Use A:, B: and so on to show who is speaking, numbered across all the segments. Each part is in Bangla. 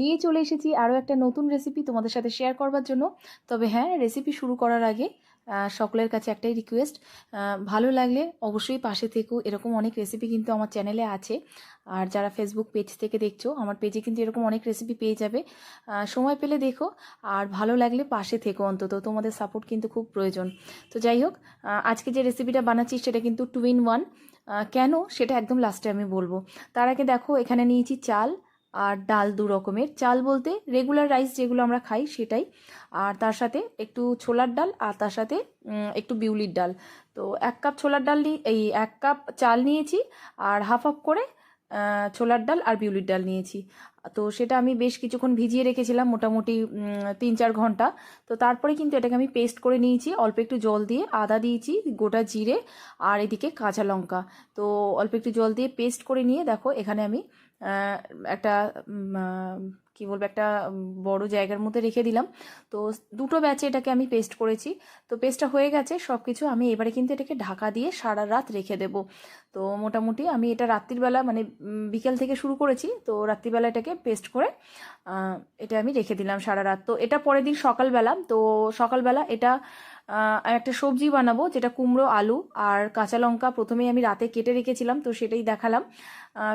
A: নিয়ে চলে এসেছি আরও একটা নতুন রেসিপি তোমাদের সাথে শেয়ার করবার জন্য। তবে হ্যাঁ রেসিপি শুরু করার আগে সকলের কাছে একটাই রিকোয়েস্ট ভালো লাগলে অবশ্যই পাশে থেকো। এরকম অনেক রেসিপি কিন্তু আমার চ্যানেলে আছে। আর যারা ফেসবুক পেজ থেকে দেখছ, আমার পেজে কিন্তু এরকম অনেক রেসিপি পেয়ে যাবে। সময় পেলে দেখো। আর ভালো লাগলে পাশে থেকো অন্তত। তোমাদের সাপোর্ট কিন্তু খুব প্রয়োজন। তো যাই হোক আজকে যে রেসিপিটা বানাচ্ছি সেটা কিন্তু টু ইন ওয়ান কেন? সেটা একদম লাস্টে আমি বলব। তার আগে দেখো, এখানে নিয়েছি চাল আর ডাল দু রকমের। চাল বলতে রেগুলার রাইস যেগুলো আমরা খাই সেটাই। আর তার সাথে একটু ছোলার ডাল আর তার সাথে একটু বিউলির ডাল। তো এক কাপ ছোলার ডাল নিয়ে এই এক কাপ চাল নিয়েছি আর হাফ হাফ করে ছোলার ডাল আর বিউলির ডাল নিয়েছি। তো সেটা আমি বেশ কিছুক্ষণ ভিজিয়ে রেখেছিলাম, মোটামুটি তিন চার ঘণ্টা। তো তারপরে কিন্তু এটাকে আমি পেস্ট করে নিয়েছি, অল্প একটু জল দিয়ে আদা দিয়েছি, গোটা জিরে আর এদিকে কাঁচা লঙ্কা। তো অল্প একটু জল দিয়ে পেস্ট করে নিয়ে দেখো, এখানে আমি একটা কি বলব, একটা বড় জায়গার মধ্যে রেখে দিলাম। তো দুটো ব্যাচে এটাকে আমি পেস্ট করেছি। তো পেস্টটা হয়ে গেছে সব কিছু আমি এবারে কিন্তু এটাকে ঢাকা দিয়ে সারা রাত রেখে দেব। তো মোটামুটি আমি এটা রাত্রিবেলা মানে বিকেল থেকে শুরু করেছি। তো রাত্রিবেলা এটাকে পেস্ট করে এটা আমি রেখে দিলাম সারা রাত। তো এটা পরের দিন সকালবেলা। তো সকালবেলা এটা আহ, একটা সবজি বানাবো যেটা কুমড়ো আলু আর কাঁচা লঙ্কা প্রথমেই আমি রাতে কেটে রেখেছিলাম তো সেটাই দেখালাম।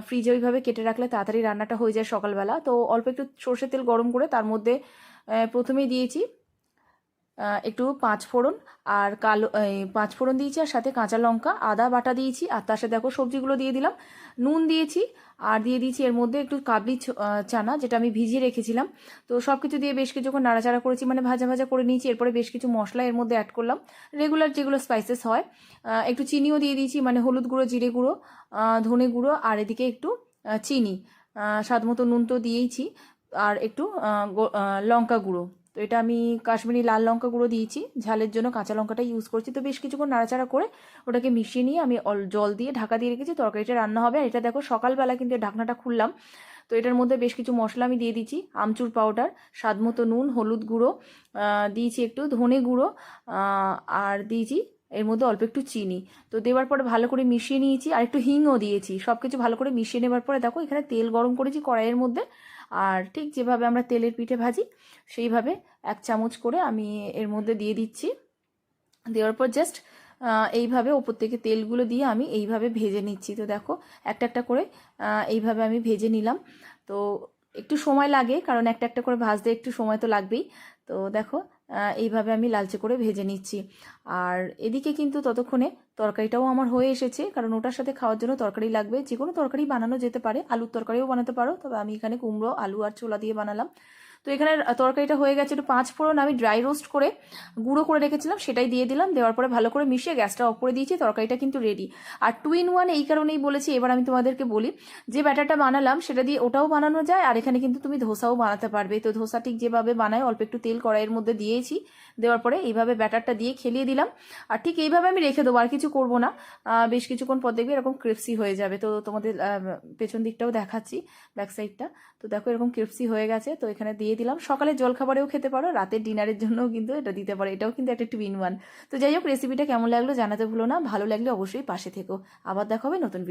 A: ফ্রিজে ওইভাবে কেটে রাখলে তাড়াতাড়ি রান্নাটা হয়ে যায় সকালবেলা। তো অল্প একটু সর্ষের তেল গরম করে তার মধ্যে প্রথমেই দিয়েছি। একটু পাঁচ ফোড়ন আর কালো পাঁচ ফোড়ন দিয়েছি আর সাথে কাঁচা লঙ্কা, আদা বাটা দিয়েছি আর তার সাথে দেখো সবজিগুলো দিয়ে দিলাম, নুন দিয়েছি আর দিয়ে দিয়েছি এর মধ্যে একটু কাবলি চানা যেটা আমি ভিজিয়ে রেখেছিলাম। তো সব কিছু দিয়ে বেশ কিছুক্ষণ নাড়াচাড়া করেছি মানে ভাজা ভাজা করে নিয়েছি, এরপরে বেশ কিছু মশলা এর মধ্যে অ্যাড করলাম। রেগুলার যেগুলো স্পাইসেস হয় একটু চিনিও দিয়ে দিয়েছি মানে হলুদ গুঁড়ো, জিরে গুঁড়ো ধনে গুঁড়ো আর এদিকে একটু চিনি স্বাদ মতো নুন তো দিয়েইছি আর একটু লঙ্কা গুঁড়ো। তো এটা আমি কাশ্মীরি লাল লঙ্কা গুঁড়ো দিয়েছি। ঝালের জন্য কাঁচা লঙ্কাটা ইউজ করছি। তো বেশ কিছুক্ষণ নাড়াচাড়া করে ওটাকে মিশিয়ে নিয়ে আমি জল দিয়ে ঢাকা দিয়ে রেখেছি। তরকারিটা রান্না হবে। আর এটা দেখো, সকালবেলা কিন্তু ঢাকনাটা খুললাম। তো এটার মধ্যে বেশ কিছু মশলা আমি দিয়ে দিচ্ছি আমচুর পাউডার স্বাদ নুন, হলুদ গুঁড়ো দিয়েছি একটু ধনে গুঁড়ো আর দিয়েছি এর মধ্যে অল্প একটু চিনি। তো দেওয়ার পরে ভালো করে মিশিয়ে নিয়েছি আর একটু হিংও দিয়েছি। সব কিছু ভালো করে মিশিয়ে নেবার পরে দেখো এখানে তেল গরম করেছি কড়াইয়ের মধ্যে। আর ঠিক যেভাবে আমরা তেলের পিঠে ভাজি, সেইভাবে এক চামচ করে আমি এর মধ্যে দিয়ে দিচ্ছি। দেওয়ার পর জাস্ট এইভাবে ওপর থেকে তেলগুলো দিয়ে আমি এইভাবে ভেজে নিচ্ছি। তো দেখো একটা একটা করে এইভাবে আমি ভেজে নিলাম। তো একটু সময় লাগে কারণ একটা একটা করে ভাজতে একটু সময় তো লাগবেই। তো দেখো এইভাবে আমি লালচে করে ভেজে নিচ্ছি। আর এদিকে কিন্তু ততক্ষণে তরকারিটাও আমার হয়ে এসেছে, কারণ ওটার সাথে খাওয়ার জন্য তরকারি লাগবে। যে কোনো তরকারি বানানো যেতে পারে, আলুর তরকারিও বানাতে পারো, তবে আমি এখানে কুমড়ো, আলু আর ছোলা দিয়ে বানালাম। তো এখানে তরকারিটা হয়ে গেছে একটু পাঁচ ফোড়ন। আমি ড্রাই রোস্ট করে গুঁড়ো করে রেখেছিলাম, সেটাই দিয়ে দিলাম। দেওয়ার পরে ভালো করে মিশিয়ে গ্যাসটা অফ করে দিয়েছি, তরকারিটা কিন্তু রেডি আর টু ইন ওয়ান এই কারণেই বলেছি, এবার আমি তোমাদেরকে বলি, যে ব্যাটারটা বানালাম, সেটা দিয়ে ওটাও বানানো যায়, আর এখানে কিন্তু তুমি ধোসাও বানাতে পারবে। তো ধোসা ঠিক যেভাবে বানায়, অল্প একটু তেল কড়াইয়ের মধ্যে দিয়েছি, দেওয়ার পরে এইভাবে ব্যাটারটা দিয়ে খেলিয়ে দিলাম। আর ঠিক এইভাবে আমি রেখে দেবো, আর কিছু করব না। বেশ কিছুক্ষণ পর দেখবে এরকম ক্রিপসি হয়ে যাবে। তো তোমাদের পেছন দিকটাও দেখাচ্ছি ব্যাক সাইডটা তো দেখো এরকম ক্রিপসি হয়ে গেছে। তো এখানে দিয়ে দিলাম। সকালে জলখাবারেও খেতে পারো রাতের ডিনারের জন্যও কিন্তু এটা দিতে পারো। এটাও কিন্তু একটা টু ইন ওয়ান তো যাই হোক রেসিপিটা কেমন লাগল জানাতে ভুলো না, ভালো লাগলে অবশ্যই পাশে থেকো। আবার দেখা হবে নতুন